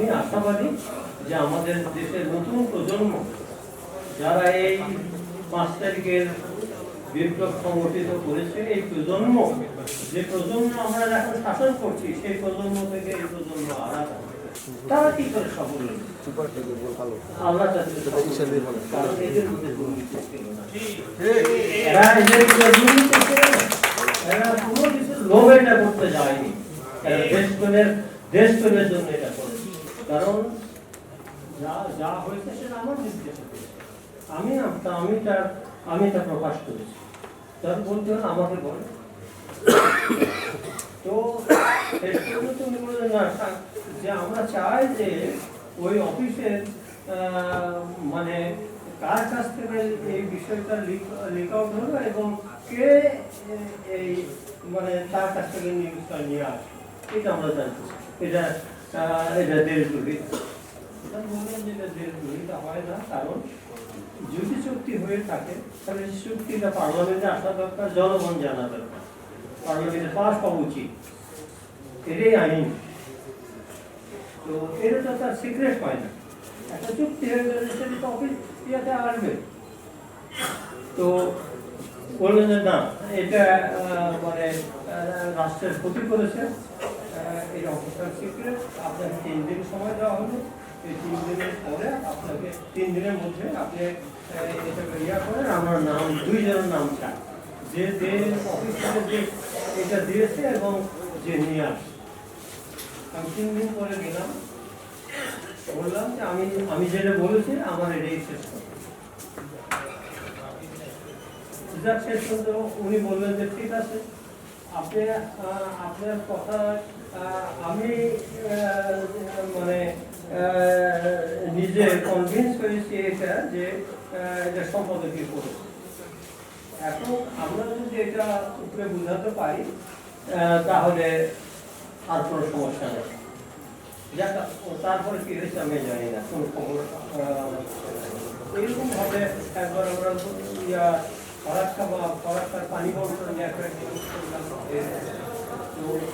আমি আশাবাদী যে আমাদের দেশের নতুন প্রজন্ম যারা এই পাঁচ তারিখের বিপ্লব সংগঠিত করেছে, এই প্রজন্ম, যে প্রজন্ম আমরা এখন শাসন করছি, সেই প্রজন্ম থেকে এই প্রজন্ম আলাদা। তারা কি করে সফল? আল্লাহ যায়নি। এরা দেশপ্রেমের দেশপ্রেমের জন্য কারণ যা যা হয়েছে সেটা আমার আমি না আমি তার, আমি তা প্রকাশ করেছি। তার বলতে আমাকে তো বললেন, না যে আমরা চাই যে ওই অফিসের মানে কার কাছ থেকে এই বিষয়টা লিক আউট হলো এবং কে এই মানে তার কাছ থেকে নিউজটা নিয়ে আসবে এটা আমরা জানতে। এটা যদি চুক্তি হয়ে থাকে তাহলে চুক্তিটা পার্লামেন্টে আসা দরকার জনগণ জানা দরকার পার্লামেন্টে পাস হওয়া উচিত এটাই আইন তো এটা তো তার সিক্রেট হয় না একটা চুক্তি হয়ে গেলে সেটা অফিস ইয়েতে আসবে তো বললেন যে না, এটা মানে রাষ্ট্রের ক্ষতি করেছে। এটা অফিসার সিক্রেট আপনাকে তিন দিন সময় দেওয়া হলো। এই তিন দিনের পরে আপনাকে তিন দিনের মধ্যে আপনি আহ, এটা ইয়া করেন আমার নাম দুইজনের নাম চাই। যে যে অফিসারে যে এটা দিয়েছে এবং যে নিয়ে আসে আমি তিন দিন পরে গেলাম বললাম যে আমি আমি যেটা বলেছি আমার এটাই শেষ করতে শেষ উনি বললেন যে ঠিক আছে আপনি আপনার কথা আমি মানে নিজে কনভিন্স হয়েছি এটা যে এটা সম্পাদকই করেছে এখন আমরা যদি এটা উপরে বোঝাতে পারি তাহলে আর কোনো সমস্যা নেই যাক, তারপরে কি হয়েছে আমি জানি না, কোন খবর এরকম ভাবে একবার আমরা ইয়া, ফরাক্কা বা ফরাক্কার পানি বন্টন নিয়ে একটা।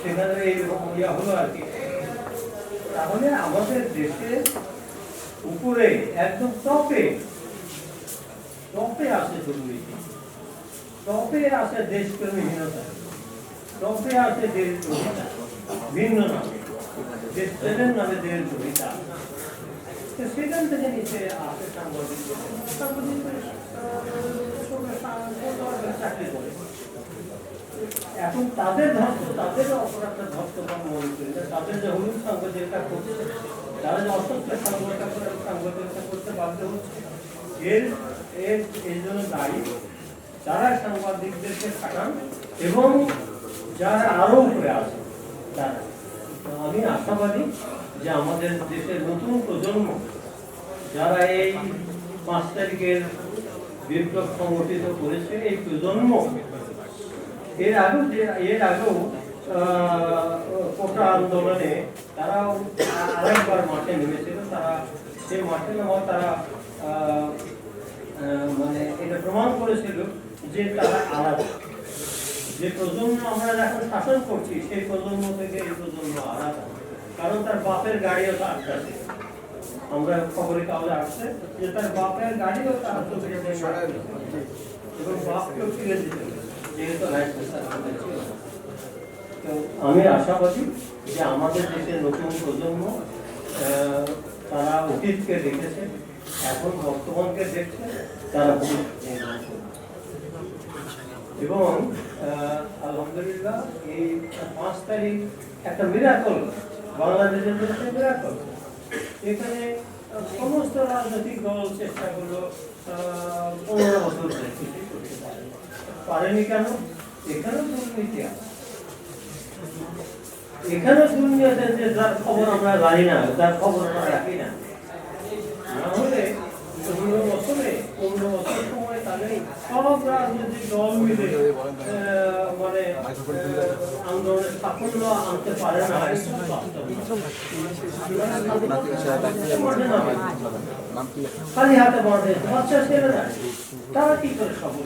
সেখানে এইরকম ইয়া হলো আর কি। তাহলে আমাদের দেশে উপরে একদম টপে টপে আছে দুর্নীতি টপে আছে দেশপ্রেমীহীনতা টপে আছে দেশদ্রোহিতা ভিন্ন নামে। দেশপ্রেমের নামে দেশদ্রোহিতা সেখান থেকে নিচে আসে সাংবাদিক সাংবাদিক চাকরি করে এখন তাদের ধর্ম, তাদের অপরাধটা মনে করি তাদের যে হলুদ করছে তারা যে অসত্য সাংবাদিকতা করে সাংবাদিকতা করতে বাধ্য হচ্ছে, এর এর এই জন্য দায়ী সাংবাদিকদেরকে এবং যারা আরও উপরে আছে তারা। আমি আশাবাদী যে আমাদের দেশের নতুন প্রজন্ম, যারা এই পাঁচ তারিখের বিপ্লব সংগঠিত করেছে, এই প্রজন্ম এর আগেও যে এর আগেও কোটা আন্দোলনে তারা আরেকবার মাঠে নেমেছিল তারা সেই মাঠে নেওয়া তারা মানে এটা প্রমাণ করেছিল যে তারা আলাদা যে প্রজন্ম আমরা এখন শাসন করছি সেই প্রজন্ম থেকে এই প্রজন্ম আলাদা কারণ তার বাপের গাড়িও তার কাছে আমরা খবরে কাগজে আসছে যে তার বাপের গাড়িও তার চোখে এবং বাপকেও ফিরে দিতে আমি আশাবাদী যে আমাদের দেশের নতুন প্রজন্ম তারা অতীতকে দেখেছে, এখন বর্তমানকে দেখছে, তারা এবং আলহামদুলিল্লাহ এই পাঁচ তারিখ একটা মিরাকল বাংলাদেশের জন্য মিরাকল এখানে সমস্ত রাজনৈতিক দল চেষ্টা করল পনেরো বছর পারেনি। কেন? এখানেও দুর্নীতি আছে। এখানেও দুর্নীতি আছে যে যার খবর আমরা জানি না, যার খবর আমরা রাখি না। মানে সাফল্য আনতে পারে না। তারা কি করে সফল